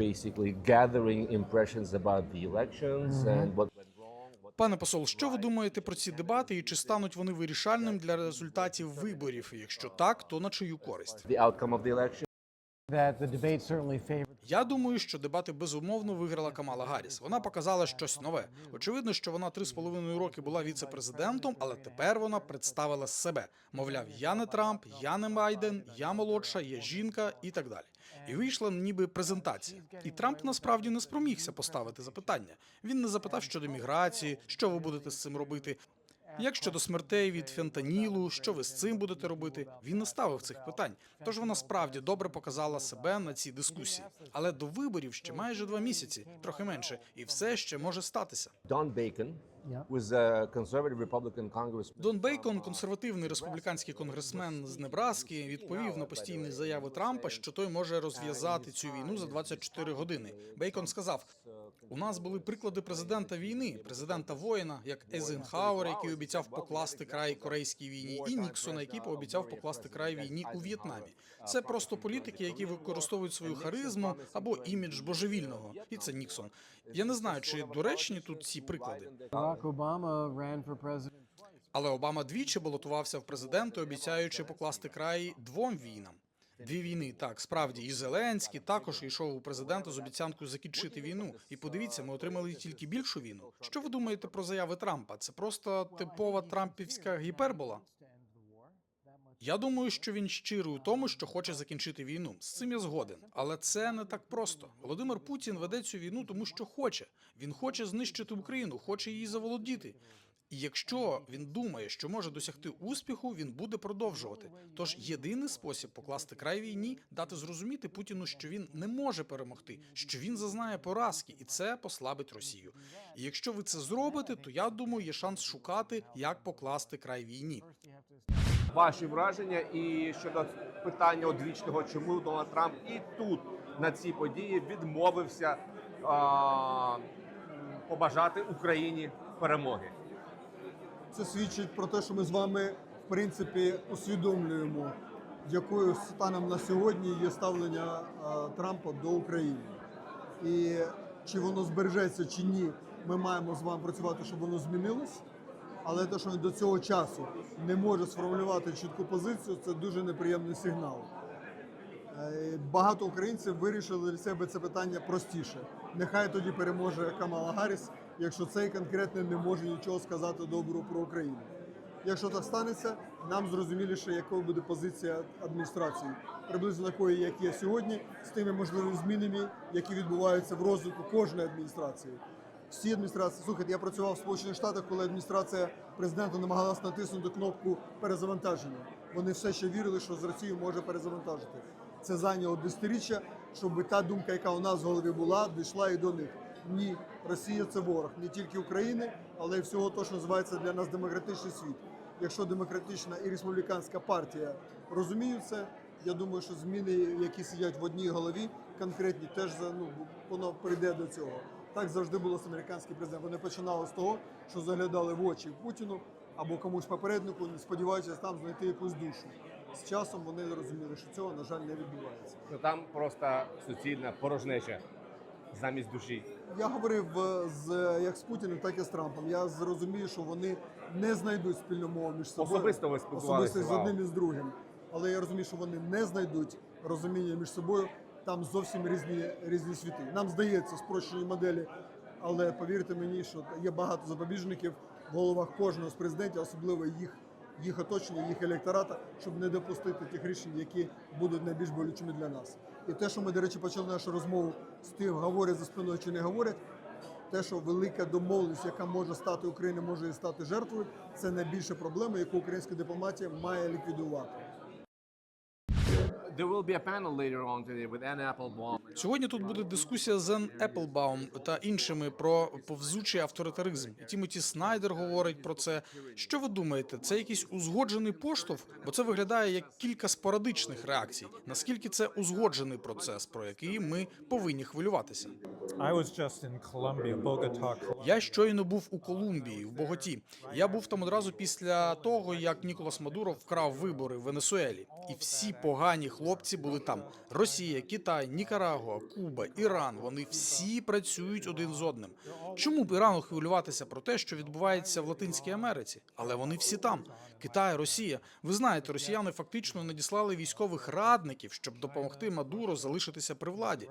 basically gathering impressions about the elections and what went wrong. What Пане посол, що ви думаєте про ці дебати і чи стануть вони вирішальним для результатів виборів? Якщо так, то на чию користь? the outcome of the election. Я думаю, що дебати безумовно виграла Камала Гарріс. Вона показала щось нове. Очевидно, що вона три з половиною роки була віце-президентом, але тепер вона представила себе. Мовляв, я не Трамп, я не Байден, я молодша, я жінка і так далі. І вийшла ніби презентація. І Трамп насправді не спромігся поставити запитання. Він не запитав щодо міграції, що ви будете з цим робити. Як щодо смертей від фентанілу, що ви з цим будете робити? Він не ставив цих питань. Тож вона справді добре показала себе на цій дискусії. Але до виборів ще майже два місяці, трохи менше, і все ще може статися. Дон Bacon Дон Бейкон, консервативний республіканський конгресмен з Небраски, відповів на постійні заяви Трампа, що той може розв'язати цю війну за 24 години. Бейкон сказав: у нас були приклади президента війни, президента воїна, як Ейзенхауер, який обіцяв покласти край корейській війні, і Ніксона, який пообіцяв покласти край війні у В'єтнамі. Це просто політики, які використовують свою харизму або імідж божевільного. І це Ніксон. Я не знаю, чи доречні тут ці приклади. Але Обама двічі балотувався в президенти, обіцяючи покласти край двом війнам. Дві війни, так справді, і Зеленський також йшов у президента з обіцянкою закінчити війну. І подивіться, ми отримали тільки більшу війну. Що ви думаєте про заяви Трампа? Це просто типова трампівська гіпербола. Я думаю, що він щирий у тому, що хоче закінчити війну. З цим я згоден. Але це не так просто. Володимир Путін веде цю війну, тому що хоче. Він хоче знищити Україну, хоче її заволодіти. І якщо він думає, що може досягти успіху, він буде продовжувати. Тож єдиний спосіб покласти край війні дати зрозуміти Путіну, що він не може перемогти, що він зазнає поразки, і це послабить Росію. І якщо ви це зробите, то я думаю, є шанс шукати, як покласти край війні. Ваші враження і щодо питання одвічного, чому Дональд Трамп і тут на цій події відмовився а, побажати Україні перемоги. Це свідчить про те, що ми з вами в принципі усвідомлюємо, якою станом на сьогодні є ставлення е, Трампа до України. І чи воно збережеться чи ні, ми маємо з вами працювати, щоб воно змінилось. Але те, що він до цього часу не може сформулювати чітку позицію, це дуже неприємний сигнал. Е, Багато українців вирішили для себе це питання простіше. Нехай тоді переможе Камала Гарріс, якщо цей конкретно не може нічого сказати доброго про Україну. Якщо так станеться, нам зрозуміліше, якою буде позиція адміністрації, приблизно такої, як є сьогодні, з тими можливими змінами, які відбуваються в розвитку кожної адміністрації. Всі адміністрації, слухайте, я працював в Сполучених Штатах, коли адміністрація президента намагалась натиснути кнопку перезавантаження. Вони все ще вірили, що з Росією може перезавантажити. Це зайняло десятиріччя, щоб та думка, яка у нас в голові була, дійшла і до них. Ні, Росія це ворог не тільки України, але й всього того, що називається для нас демократичний світ. Якщо демократична і республіканська партія розуміють це, я думаю, що зміни, які сидять в одній голові, конкретні, теж ну, воно прийде до цього. Так завжди було з американським президентом. Вони починали з того, що заглядали в очі Путіну або комусь попереднику, сподіваючись там знайти якусь душу. З часом вони зрозуміли, що цього, на жаль, не відбувається. Ну там просто суцільна порожнеча замість душі. Я говорив е, з як з Путіним, так і з Трампом. Я зрозумію, що вони не знайдуть спільну мову між собою. Особисто ви спілкувалися, особисто з одним і з другим. Але я розумію, що вони не знайдуть розуміння між собою. Там зовсім різні різні світи. Нам здається спрощені моделі, але повірте мені, що є багато запобіжників в головах кожного з президентів, особливо їх. Їх оточення, їх електората, щоб не допустити тих рішень, які будуть найбільш болючими для нас. І те, що ми, до речі, почали нашу розмову з тим, говорять за спиною чи не говорять, те, що велика домовленість, яка може стати Україна, може і стати жертвою, це найбільша проблема, яку українська дипломатія має ліквідувати. Сьогодні тут буде дискусія з Ен Еплбаум та іншими про повзучий авторитаризм. І Тімоті Снайдер говорить про це. Що ви думаєте? Це якийсь узгоджений поштовх? Бо це виглядає як кілька спорадичних реакцій. Наскільки це узгоджений процес, про який ми повинні хвилюватися? I was just in Colombia, Bogota, Colombia. Я щойно був у Колумбії в Боготі. Я був там одразу після того, як Ніколас Мадуро вкрав вибори в Венесуелі, і всі погані хлопці були там: Росія, Китай, Нікарагуа, Куба, Іран. Вони всі працюють один з одним. Чому б Ірану хвилюватися про те, що відбувається в Латинській Америці? Але вони всі там. Китай, Росія. Ви знаєте, росіяни фактично надіслали військових радників, щоб допомогти Мадуро залишитися при владі.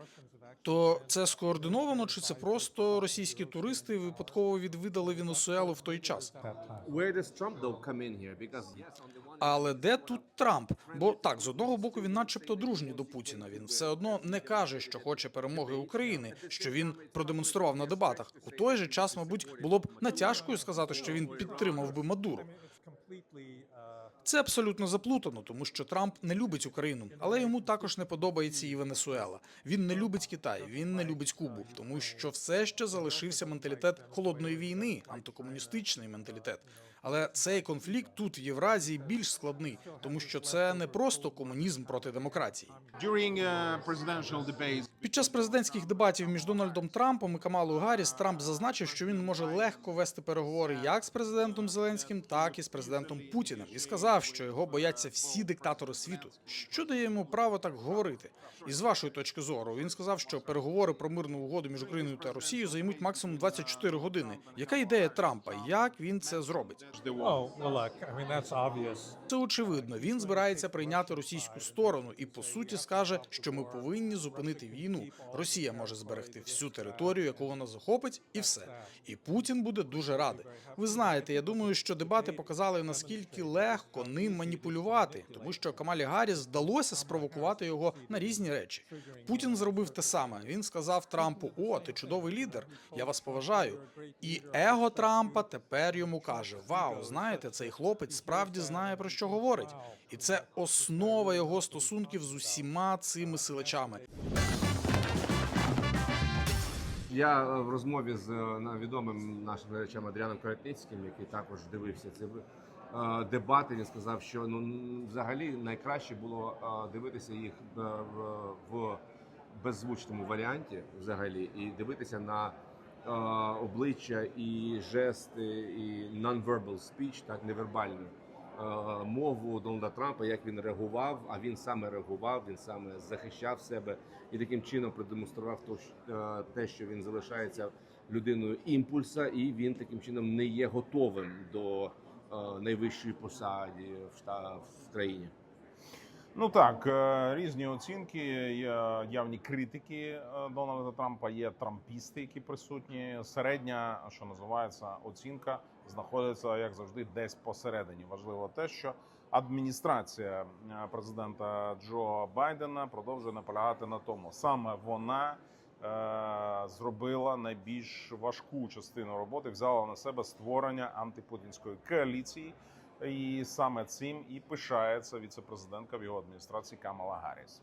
То це скоординовано, чи це просто російські туристи випадково відвідали Венесуелу в той час? Але де тут Трамп? Бо так, з одного боку, він, начебто, дружній до Путіна. Він все одно не каже, що хоче перемоги України, що він продемонстрував на дебатах. У той же час, мабуть, було б натяжкою сказати, що він підтримав би Мадуро. Uh, Це абсолютно заплутано, тому що Трамп не любить Україну, але йому також не подобається і Венесуела. Він не любить Китай, він не любить Кубу, тому що все ще залишився менталітет холодної війни, антикомуністичний менталітет. Але цей конфлікт тут в Євразії більш складний, тому що це не просто комунізм проти демократії. Presidential Під час президентських дебатів між Дональдом Трампом і Камалою Гарріс Трамп зазначив, що він може легко вести переговори як з президентом Зеленським, так і з президентом Путіним, і сказав, що його бояться всі диктатори світу. Що дає йому право так говорити? І з вашої точки зору він сказав, що переговори про мирну угоду між Україною та Росією займуть максимум 24 години. Яка ідея Трампа? Як він це зробить? Oh, well, look, I mean, that's obvious. Це очевидно. Він збирається прийняти російську сторону і по суті скаже, що ми повинні зупинити війну. Росія може зберегти всю територію, яку вона захопить, і все. І Путін буде дуже радий. Ви знаєте, я думаю, що дебати показали наскільки легко ним маніпулювати, тому що Камалі Гарріс вдалося спровокувати його на різні речі. Путін зробив те саме. Він сказав Трампу: О, ти чудовий лідер, я вас поважаю. І его Трампа тепер йому каже: Вау, знаєте, цей хлопець справді знає про що говорить, і це основа його стосунків з усіма цими силачами. Я е, в розмові з е, відомим нашим глядачем Адріаном Каратницьким, який також дивився ці е, дебати. Він сказав, що ну взагалі найкраще було дивитися їх в, беззвучному варіанті, взагалі, і дивитися на обличчя і жести, і non-verbal speech, так невербальну мову Дональда Трампа, як він реагував. А він саме реагував, він саме захищав себе і таким чином продемонстрував е, те, що він залишається людиною імпульса, і він таким чином не є готовим до е, найвищої посаді в шта в країні. Ну так, е, різні оцінки. Є явні критики е, Дональда Трампа, є трампісти, які присутні. Середня, що називається, оцінка знаходиться як завжди десь посередині. Важливо те, що адміністрація е, президента Джо Байдена продовжує наполягати на тому. Саме вона зробила найбільш важку частину роботи, взяла на себе створення антипутінської коаліції. І саме цим і пишається віцепрезидентка в його адміністрації Камала Гарріс.